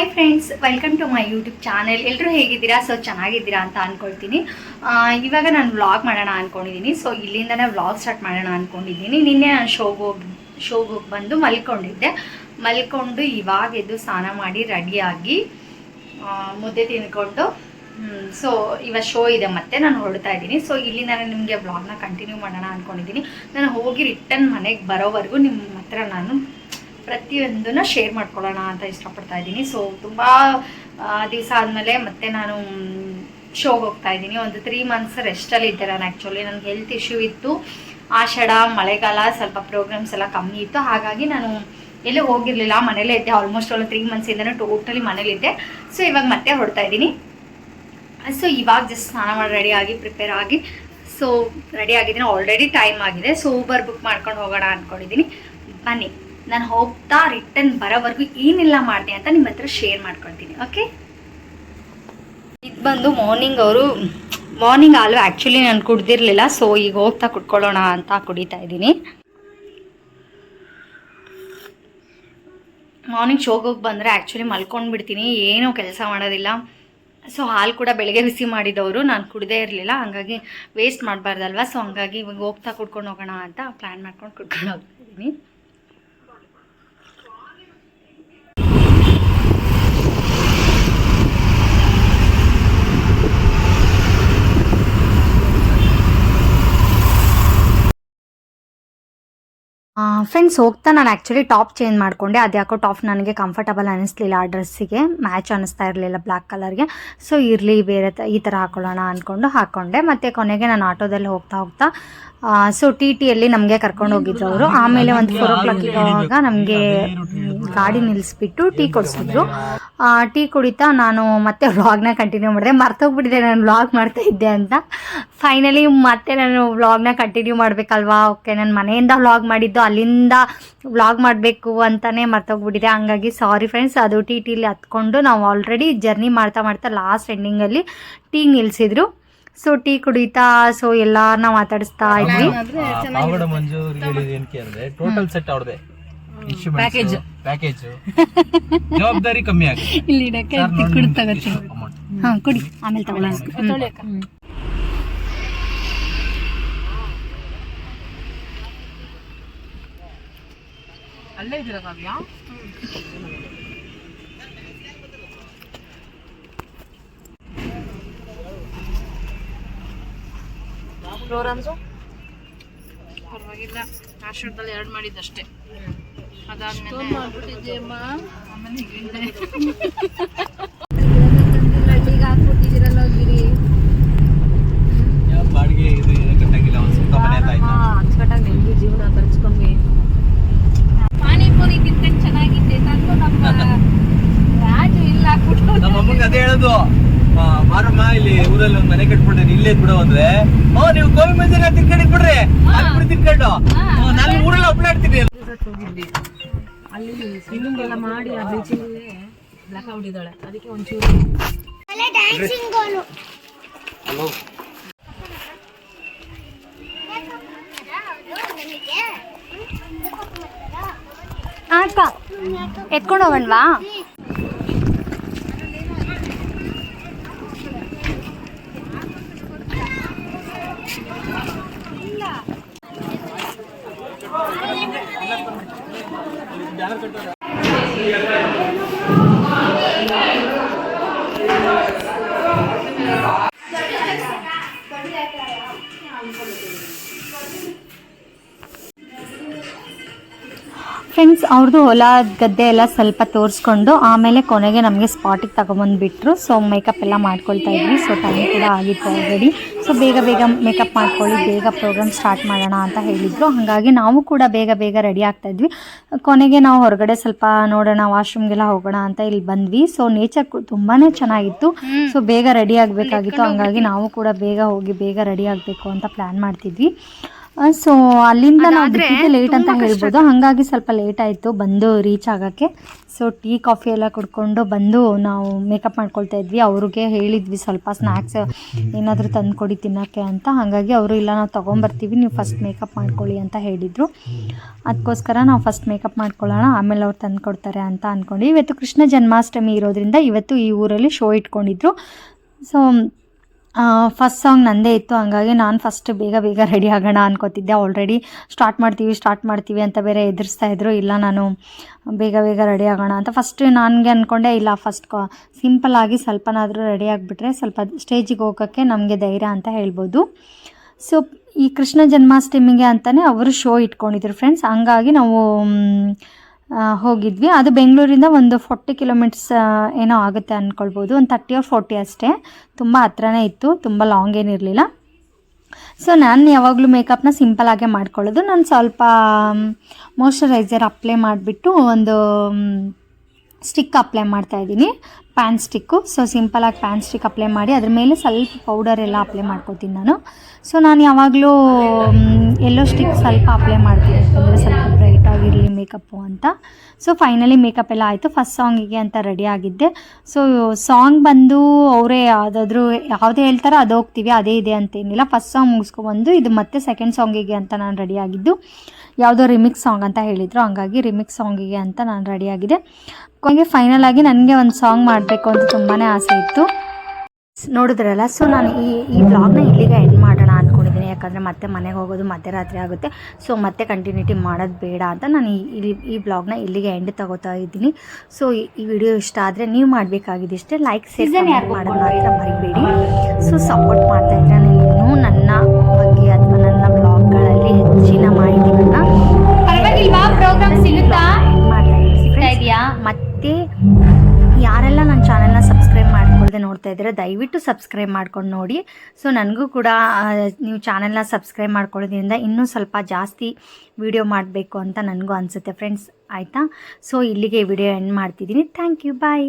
Hi friends welcome to my YouTube channel ಎಲ್ಲರೂ ಹೇಗಿದ್ದೀರಾ? So ಚೆನ್ನಾಗಿದ್ದೀರಾ ಅಂತ ಅಂದ್ಕೊಳ್ತೀನಿ ಇವಾಗ ನಾನು ವ್ಲಾಗ್ ಮಾಡೋಣ ಅಂದ್ಕೊಂಡಿದ್ದೀನಿ ಸೊ ಇಲ್ಲಿಂದನೇ ವ್ಲಾಗ್ ಸ್ಟಾರ್ಟ್ ಮಾಡೋಣ ಅಂದ್ಕೊಂಡಿದ್ದೀನಿ ನಿನ್ನೆ ನಾನು ಶೋಗೆ ಹೋಗಿ ಶೋಗೆ ಬಂದು ಮಲ್ಕೊಂಡಿದ್ದೆ. ಮಲ್ಕೊಂಡು ಇವಾಗ ಎದ್ದು ಸ್ನಾನ ಮಾಡಿ ರೆಡಿಯಾಗಿ ಮುದ್ದೆ ತಿನ್ಕೊಂಡು ಸೊ ಇವಾಗ ಶೋ ಇದೆ ಮತ್ತೆ ನಾನು ಹೊರಡ್ತಾ ಇದ್ದೀನಿ. ಸೊ ಇಲ್ಲಿ ನಾನು ನಿಮಗೆ ವ್ಲಾಗ್ನ ಕಂಟಿನ್ಯೂ ಮಾಡೋಣ ಅಂದ್ಕೊಂಡಿದ್ದೀನಿ ನಾನು ಹೋಗಿ ರಿಟರ್ನ್ ಮನೆಗೆ ಬರೋವರೆಗೂ ನಿಮ್ಮ ಹತ್ರ ನಾನು ಪ್ರತಿಯೊಂದನ್ನು ಶೇರ್ ಮಾಡ್ಕೊಳ್ಳೋಣ ಅಂತ ಇಷ್ಟಪಡ್ತಾ ಇದ್ದೀನಿ. ಸೊ ತುಂಬ ದಿವಸ ಆದಮೇಲೆ ಮತ್ತೆ ನಾನು ಶೋಗೆ ಹೋಗ್ತಾ ಇದ್ದೀನಿ. ಒಂದು ತ್ರೀ ಮಂತ್ಸ್ ರೆಸ್ಟಲ್ಲಿ ಇದ್ದೆ ನಾನು ಆ್ಯಕ್ಚುಲಿ ನನಗೆ ಹೆಲ್ತ್ ಇಶ್ಯೂ ಇತ್ತು. ಆಷಾಢ, ಮಳೆಗಾಲ ಸ್ವಲ್ಪ ಪ್ರೋಗ್ರಾಮ್ಸ್ ಎಲ್ಲ ಕಮ್ಮಿ ಇತ್ತು. ಹಾಗಾಗಿ ನಾನು ಎಲ್ಲೂ ಹೋಗಿರಲಿಲ್ಲ. ಮನೇಲೇ ಇದ್ದೆ. ಆಲ್ಮೋಸ್ಟ್ ಒಂದು ತ್ರೀ ಮಂತ್ಸಿಂದನೂ ಟೋಟಲಿ ಮನೇಲಿದ್ದೆ ಸೊ ಇವಾಗ ಮತ್ತೆ ಹೊಡ್ತಾ ಇದ್ದೀನಿ. ಸೊ ಇವಾಗ ಜಸ್ಟ್ ಸ್ನಾನ ಮಾಡಿ ರೆಡಿ ಆಗಿ ಪ್ರಿಪೇರ್ ಆಗಿ ಸೊ ರೆಡಿ ಆಗಿದ್ದೀನಿ. ಆಲ್ರೆಡಿ ಟೈಮ್ ಆಗಿದೆ. ಸೊ ಊಬರ್ ಬುಕ್ ಮಾಡ್ಕೊಂಡು ಹೋಗೋಣ ಅಂದ್ಕೊಂಡಿದ್ದೀನಿ ಬನ್ನಿ. ನಾನು ಹೋಗ್ತಾ ರಿಟರ್ನ್ ಬರೋವರೆಗೂ ಏನಿಲ್ಲ ಮಾಡಿದೆ ಅಂತ ನಿಮ್ಮ ಹತ್ರ ಶೇರ್ ಮಾಡ್ಕೊಳ್ತೀನಿ ಓಕೆ ಇದು ಬಂದು ಮಾರ್ನಿಂಗ್ ಅವರು ಮಾರ್ನಿಂಗ್ ಹಾಲು ಆ್ಯಕ್ಚುಲಿ ನಾನು ಕುಡ್ದಿರಲಿಲ್ಲ ಸೊ ಈಗ ಹೋಗ್ತಾ ಕುಡ್ಕೊಳ್ಳೋಣ ಅಂತ ಕುಡಿತಾ ಇದ್ದೀನಿ. ಮಾರ್ನಿಂಗ್ ಶೋಗೆ ಹೋಗಿ ಬಂದರೆ ಆ್ಯಕ್ಚುಲಿ ಮಲ್ಕೊಂಡು ಬಿಡ್ತೀನಿ ಏನೂ ಕೆಲಸ ಮಾಡೋದಿಲ್ಲ. ಸೊ ಹಾಲು ಕೂಡ ಬೆಳಗ್ಗೆ ಬಿಸಿ ಮಾಡಿದವರು, ನಾನು ಕುಡ್ದೇ ಇರಲಿಲ್ಲ, ಹಾಗಾಗಿ ವೇಸ್ಟ್ ಮಾಡಬಾರ್ದಲ್ವ? ಸೊ ಹಂಗಾಗಿ ಇವಾಗ ಹೋಗ್ತಾ ಕುಡ್ಕೊಂಡು ಹೋಗೋಣ ಅಂತ ಪ್ಲ್ಯಾನ್ ಮಾಡ್ಕೊಂಡು ಕುಡ್ಕೊಂಡು ಹೋಗ್ತಾ ಇದ್ದೀನಿ. ಫ್ರೆಂಡ್ಸ್ ಹೋಗ್ತಾ ನಾನು ಆ್ಯಕ್ಚುಲಿ ಟಾಪ್ ಚೇಂಜ್ ಮಾಡಿಕೊಂಡೆ. ಅದು ಯಾಕೋ ಟಾಪ್ ನನಗೆ ಕಂಫರ್ಟಬಲ್ ಅನ್ನಿಸ್ಲಿಲ್ಲ ಆ ಡ್ರೆಸ್ಸಿಗೆ ಮ್ಯಾಚ್ ಅನ್ನಿಸ್ತಾ ಇರಲಿಲ್ಲ ಬ್ಲ್ಯಾಕ್ ಕಲರ್ಗೆ ಸೊ ಇರಲಿ, ಬೇರೆ ಈ ಥರ ಹಾಕೊಳ್ಳೋಣ ಅಂದ್ಕೊಂಡು ಹಾಕ್ಕೊಂಡೆ ಮತ್ತು ಕೊನೆಗೆ ನಾನು ಆಟೋದಲ್ಲಿ ಹೋಗ್ತಾ ಹೋಗ್ತಾ ಸೊ ಟಿ ಟಿಯಲ್ಲಿ ನಮಗೆ ಕರ್ಕೊಂಡು ಹೋಗಿದ್ರು ಅವರು ಆಮೇಲೆ ಒಂದು ಫೋರ್ ಓ ಕ್ಲಾಕ್ ಇರುವಾಗ ನಮಗೆ ಗಾಡಿ ನಿಲ್ಲಿಸ್ಬಿಟ್ಟು ಟೀ ಕೊಡಿಸಿದ್ರು. ಟೀ ಕುಡಿತಾ ನಾನು ಮತ್ತೆ ವ್ಲಾಗ್ನ ಕಂಟಿನ್ಯೂ ಮಾಡಿದೆ. ಮರ್ತೋಗ್ಬಿಟ್ಟಿದೆ, ನಾನು ವ್ಲಾಗ್ ಮಾಡ್ತಾ ಇದ್ದೆ ಅಂತ. ಫೈನಲಿ ಮತ್ತೆ ನಾನು ವ್ಲಾಗ್ನ ಕಂಟಿನ್ಯೂ ಮಾಡಬೇಕಲ್ವಾ? ಓಕೆ, ನಾನು ಮನೆಯಿಂದ ವ್ಲಾಗ್ ಮಾಡಿದ್ದು. ಅಲ್ಲಿಂದ ವ್ಲಾಗ್ ಮಾಡಬೇಕು ಅಂತಲೇ ಮರ್ತೋಗ್ಬಿಟ್ಟಿದೆ. ಹಂಗಾಗಿ ಸಾರಿ ಫ್ರೆಂಡ್ಸ್ ಅದು ಟಿ ಟಿಲಿ ಹತ್ಕೊಂಡು ನಾವು ಆಲ್ರೆಡಿ ಜರ್ನಿ ಮಾಡ್ತಾ ಮಾಡ್ತಾ ಲಾಸ್ಟ್ ಎಂಡಿಂಗಲ್ಲಿ ಟೀ ನಿಲ್ಲಿಸಿದ್ರು ಸೊ ಟೀ ಕುಡಿತಾ ಸೊ ಎಲ್ಲಾರನ್ನ ಮಾತಾಡಿಸ್ತಾ ಇದ್ವಿ. ಪಾವಗಡ ಮಂಜು ಅವ್ರಿಗೆ ಹೇಳಿದ ಏನಕ್ಕೆ ಅಂದ್ರೆ ಟೋಟಲ್ ಸೆಟ್ ಅವ್ರದೇ ಪ್ಯಾಕೇಜ್ ಪ್ಯಾಕೇಜ್ ಜವಾಬ್ದಾರಿ ಕಮ್ಮಿ ಆಗುತ್ತೆ. ಇಲ್ಲಿ ಇಡಕ್ಕೆ ಕುಡಿ ತಗೋತೀನಿ. ಎಷ್ಟು ಕುಡಿ. ಆಮೇಲೆ ತಗೊಳ್ಳಿ ಅಲ್ಲೇ ಇದ್ದೀರಾ ಕಾವ್ಯ? ರೋರಂಜು ಪರವಾಗಿಲ್ಲ. ಆಶ್ರಮದಲ್ಲಿ ಎರಡು ಮಾಡಿದ್ದಷ್ಟೇ. ಅದಾದ್ಮೇಲೆ ಆಮೇಲೆ ಇಲ್ಲಿಂದ ಯಾವ ಬಾಡಿಗೆ ಇದು ಏನು ಕಟ್ಟಾಗಿಲ್ಲ ಒಂದು ಸ್ವಂತ ಮನೆ ಅಂತ ಆಯ್ತಾ ಅಚ್ಚುಕಟ್ಟಾಗಿ ನೆಮ್ಮದಿ ಜೀವನ ಖರ್ಚು ಕಮ್ಮಿ ಪಾನಿಪುರಿ ತಿನ್ಕೊಂಡು ಚೆನ್ನಾಗಿದ್ದೆ ತಂದು ನಮ್ಮ ರಾಜು ಇಲ್ಲ ನಮ್ಮ ಅಮ್ಮಂಗೆ ಅದೇ ಹೇಳೋದು ಆ, ಮಾರಮ್ಮ ಇಲ್ಲಿ ಊರಲ್ಲಿ ಒಂದು ಮನೆ ಕಟ್ಬಿಟ್ಟೆ ಇಲ್ಲೇ ಬಿಡು ಅಂದ್ರೆ ಓ ನೀವು ಗೋಬಿ ಮಂಚೂರಿ ತಿನ್ಕೊಂಡು ಬಿಡ್ರಿ ಹಾಕ್ಬಿಡಿ ತಿನ್ಕೊಂಡು ಹ್ಮ್, ನಾನು ಊರೆಲ್ಲ ಒಬ್ಬಳಾಡ್ತೀನಿ ಹೋಗಿದ್ವಿ ಅಲ್ಲಿ ಸ್ವಿಮ್ಮಿಂಗ್ ಎಲ್ಲ ಮಾಡಿ ಆ ಬೀಚಲ್ಲೇ ಬ್ಲಾಕ್ ಔಟ್ ಇದ್ದಾಳೆ ಅದಕ್ಕೆ ಒಂಚೂರು ಹಲೋ ಅಕ್ಕ ಎತ್ಕೊಂಡು ಹೋಗಣ್ವಾ బ్యానర్ ಫ್ರೆಂಡ್ಸ್ ಅವ್ರದ್ದು ಹೊಲ ಗದ್ದೆ ಎಲ್ಲ ಸ್ವಲ್ಪ ತೋರಿಸ್ಕೊಂಡು ಆಮೇಲೆ ಕೊನೆಗೆ ನಮಗೆ ಸ್ಪಾಟಿಗೆ ತಗೊಂಬಂದುಬಿಟ್ರು. ಸೊ ಮೇಕಪ್ ಎಲ್ಲ ಮಾಡ್ಕೊಳ್ತಾ ಇದ್ವಿ. ಸೊ ಟೈಮ್ ಕೂಡ ಆಗಿತ್ತು ಆಲ್ರೆಡಿ ಸೊ ಬೇಗ ಬೇಗ ಮೇಕಪ್ ಮಾಡ್ಕೊಳ್ಳಿ ಬೇಗ ಪ್ರೋಗ್ರಾಮ್ ಸ್ಟಾರ್ಟ್ ಮಾಡೋಣ ಅಂತ ಹೇಳಿದರು. ಹಾಗಾಗಿ ನಾವು ಕೂಡ ಬೇಗ ಬೇಗ ರೆಡಿ ಆಗ್ತಾ ಇದ್ವಿ. ಕೊನೆಗೆ ನಾವು ಹೊರಗಡೆ ಸ್ವಲ್ಪ ನೋಡೋಣ ವಾಶ್ರೂಮ್ಗೆಲ್ಲ ಹೋಗೋಣ ಅಂತ ಇಲ್ಲಿ ಬಂದ್ವಿ. ಸೊ ನೇಚರ್ ತುಂಬಾ ಚೆನ್ನಾಗಿತ್ತು. ಸೊ ಬೇಗ ರೆಡಿ ಆಗಬೇಕಾಗಿತ್ತು. ಹಾಗಾಗಿ ನಾವು ಕೂಡ ಬೇಗ ಹೋಗಿ ಬೇಗ ರೆಡಿ ಆಗಬೇಕು ಅಂತ ಪ್ಲ್ಯಾನ್ ಮಾಡ್ತಿದ್ವಿ. ಸೊ ಅಲ್ಲಿಂದ ನಾವು ಲೇಟ್ ಅಂತ ಹೇಳ್ಬೋದು. ಹಾಗಾಗಿ ಸ್ವಲ್ಪ ಲೇಟ್ ಆಯಿತು ಬಂದು ರೀಚ್ ಆಗೋಕ್ಕೆ. ಸೊ ಟೀ ಕಾಫಿ ಎಲ್ಲ ಕುಡ್ಕೊಂಡು ಬಂದು ನಾವು ಮೇಕಪ್ ಮಾಡ್ಕೊಳ್ತಾ ಇದ್ವಿ. ಅವ್ರಿಗೆ ಹೇಳಿದ್ವಿ ಸ್ವಲ್ಪ ಸ್ನ್ಯಾಕ್ಸ್ ಏನಾದರೂ ತಂದುಕೊಡಿ ತಿನ್ನೋಕ್ಕೆ ಅಂತ. ಹಾಗಾಗಿ ಅವರು ಇಲ್ಲ ನಾವು ತೊಗೊಂಬರ್ತೀವಿ ನೀವು ಫಸ್ಟ್ ಮೇಕಪ್ ಮಾಡ್ಕೊಳ್ಳಿ ಅಂತ ಹೇಳಿದರು. ಅದಕ್ಕೋಸ್ಕರ ನಾವು ಫಸ್ಟ್ ಮೇಕಪ್ ಮಾಡ್ಕೊಳ್ಳೋಣ ಆಮೇಲೆ ಅವ್ರು ತಂದು ಕೊಡ್ತಾರೆ ಅಂತ ಅಂದ್ಕೊಂಡು ಇವತ್ತು ಕೃಷ್ಣ ಜನ್ಮಾಷ್ಟಮಿ ಇರೋದ್ರಿಂದ ಇವತ್ತು ಈ ಊರಲ್ಲಿ ಶೋ ಇಟ್ಕೊಂಡಿದ್ರು. ಸೊ ಫಸ್ಟ್ ಸಾಂಗ್ ನಂದೇ ಇತ್ತು, ಹಂಗಾಗಿ ನಾನು ಫಸ್ಟ್ ಬೇಗ ಬೇಗ ರೆಡಿ ಆಗೋಣ ಅನ್ಕೋತಿದ್ದೆ. ಆಲ್ರೆಡಿ ಸ್ಟಾರ್ಟ್ ಮಾಡ್ತೀವಿ ಸ್ಟಾರ್ಟ್ ಮಾಡ್ತೀವಿ ಅಂತ ಬೇರೆ ಎದುರಿಸ್ತಾ ಇದ್ರು. ಇಲ್ಲ, ನಾನು ಬೇಗ ಬೇಗ ರೆಡಿ ಆಗೋಣ ಅಂತ ಫಸ್ಟ್ ನನಗೆ ಅಂದ್ಕೊಂಡೆ ಇಲ್ಲ ಫಸ್ಟ್ ಕಾ ಸಿಂಪಲ್ಲಾಗಿ ಸ್ವಲ್ಪನಾದರೂ ರೆಡಿ ಆಗಿಬಿಟ್ರೆ ಸ್ವಲ್ಪ ಸ್ಟೇಜಿಗೆ ಹೋಗೋಕ್ಕೆ ನಮಗೆ ಧೈರ್ಯ ಅಂತ ಹೇಳ್ಬೋದು. ಸೊ ಈ ಕೃಷ್ಣ ಜನ್ಮಾಷ್ಟಮಿಗೆ ಅಂತಲೇ ಅವರು ಶೋ ಇಟ್ಕೊಂಡಿದ್ರು ಫ್ರೆಂಡ್ಸ್ ಹಂಗಾಗಿ ನಾವು ಹೋಗಿದ್ವಿ. ಅದು ಬೆಂಗಳೂರಿಂದ ಒಂದು ಫೋರ್ಟಿ ಕಿಲೋಮೀಟರ್ಸ್ ಏನೋ ಆಗುತ್ತೆ ಅಂದ್ಕೊಳ್ಬೋದು ಒಂದು ತರ್ಟಿ ಆರ್ ಫೋರ್ಟಿ ಅಷ್ಟೇ. ತುಂಬ ಹತ್ರನೇ ಇತ್ತು. ತುಂಬ ಲಾಂಗ್ ಏನಿರಲಿಲ್ಲ ಸೊ ನಾನು ಯಾವಾಗಲೂ ಮೇಕಪ್ನ ಸಿಂಪಲಾಗೆ ಮಾಡ್ಕೊಳ್ಳೋದು. ನಾನು ಸ್ವಲ್ಪ ಮಾಯಶ್ಚರೈಸರ್ ಅಪ್ಲೈ ಮಾಡಿಬಿಟ್ಟು ಒಂದು ಸ್ಟಿಕ್ ಅಪ್ಲೈ ಮಾಡ್ತಾ ಇದ್ದೀನಿ. ಪ್ಯಾನ್ ಸ್ಟಿಕ್ಕು ಸೊ ಸಿಂಪಲಾಗಿ ಪ್ಯಾನ್ ಸ್ಟಿಕ್ ಅಪ್ಲೈ ಮಾಡಿ ಅದ್ರ ಮೇಲೆ ಸ್ವಲ್ಪ ಪೌಡರ್ ಎಲ್ಲ ಅಪ್ಲೈ ಮಾಡ್ಕೋತೀನಿ ನಾನು. ಸೊ ನಾನು ಯಾವಾಗಲೂ ಎಲ್ಲೋ ಸ್ಟಿಕ್ ಸ್ವಲ್ಪ ಅಪ್ಲೈ ಮಾಡ್ತೀನಿ. ಅಂದರೆ ಸ್ವಲ್ಪ ಆಗಿರಲಿ ಮೇಕಪ್ಪು ಅಂತ. ಸೊ ಫೈನಲಿ ಮೇಕಪ್ ಎಲ್ಲ ಆಯಿತು. ಫಸ್ಟ್ ಸಾಂಗಿಗೆ ಅಂತ ರೆಡಿ ಆಗಿದ್ದೆ. ಸೊ ಸಾಂಗ್ ಬಂದು ಅವರೇ ಯಾವುದಾದ್ರೂ ಯಾವುದೇ ಹೇಳ್ತಾರೋ ಅದು ಹೋಗ್ತೀವಿ, ಅದೇ ಇದೆ ಅಂತೇನಿಲ್ಲ ಫಸ್ಟ್ ಸಾಂಗ್ ಮುಗಿಸ್ಕೊಬಂದು ಇದು ಮತ್ತೆ ಸೆಕೆಂಡ್ ಸಾಂಗಿಗೆ ಅಂತ ನಾನು ರೆಡಿ ಆಗಿದ್ದು. ಯಾವುದೋ ರಿಮಿಕ್ಸ್ ಸಾಂಗ್ ಅಂತ ಹೇಳಿದರು. ಹಂಗಾಗಿ ರಿಮಿಕ್ಸ್ ಸಾಂಗಿಗೆ ಅಂತ ನಾನು ರೆಡಿಯಾಗಿದೆ ಕೊನೆಗೆ ಫೈನಲ್ ಆಗಿ ನನಗೆ ಒಂದು ಸಾಂಗ್ ಮಾಡಬೇಕು ಅಂತ ತುಂಬಾ ಆಸೆ ಇತ್ತು. ನೋಡಿದ್ರಲ್ಲ? ಸೊ ನಾನು ಈ ಈ ಬ್ಲಾಗ್ನ ಇಲ್ಲಿಗೆ ಎಂಡ್ ಮಾಡೋಣ ಯಾಕಂದರೆ ಮತ್ತೆ ಮನೆಗೆ ಹೋಗೋದು ಮಧ್ಯರಾತ್ರಿ ಆಗುತ್ತೆ. ಸೊ ಮತ್ತೆ ಕಂಟಿನ್ಯೂಟಿ ಮಾಡೋದು ಬೇಡ ಅಂತ ನಾನು ಈ ಈ- ಬ್ಲಾಗ್ನ ಇಲ್ಲಿಗೆ ಎಂಡ್ ತಗೋತಾ ಇದ್ದೀನಿ. ಸೊ ಈ ವಿಡಿಯೋ ಇಷ್ಟ ಆದರೆ ನೀವು ಮಾಡಬೇಕಾಗಿದ್ದಿಷ್ಟೇ ಲೈಕ್ ಸೀಸನ್ ಯಾರು ಮಾಡೋದು ಮಾತ್ರ ಮರಿಬೇಡಿ. ಸೊ ಸಪೋರ್ಟ್ ಮಾಡ್ತಾ ಇದ್ದರೆ ನಾನು ಇನ್ನೂ ನನ್ನ ಬಗ್ಗೆ ಅಥವಾ ನನ್ನ ಬ್ಲಾಗ್ಗಳಲ್ಲಿ ಹೆಚ್ಚಿನ ಮಾಹಿತಿಗಳನ್ನ ಪರವಾಗಿಲ್ಲ ಪ್ರೋಗ್ರಾಮ್ ಸಿಗುತ್ತಾ? ನೋಡ್ತಾ ಇದ್ದೀರಾ, ದಯವಿಟ್ಟು ಸಬ್ಸ್ಕ್ರೈಬ್ ಮಾಡ್ಕೊಂಡು ನೋಡಿ. ಸೊ ನನಗೂ ಕೂಡ ನೀವು ಚಾನೆಲ್ನ ಸಬ್ಸ್ಕ್ರೈಬ್ ಮಾಡ್ಕೊಳ್ಳೋದ್ರಿಂದ ಇನ್ನೂ ಸ್ವಲ್ಪ ಜಾಸ್ತಿ ವಿಡಿಯೋ ಮಾಡಬೇಕು ಅಂತ ನನಗೂ ಅನಿಸುತ್ತೆ ಫ್ರೆಂಡ್ಸ್ ಆಯಿತಾ? ಸೊ ಇಲ್ಲಿಗೆ ವಿಡಿಯೋ ಎಂಡ್ ಮಾಡ್ತಿದ್ದೀನಿ. Thank you bye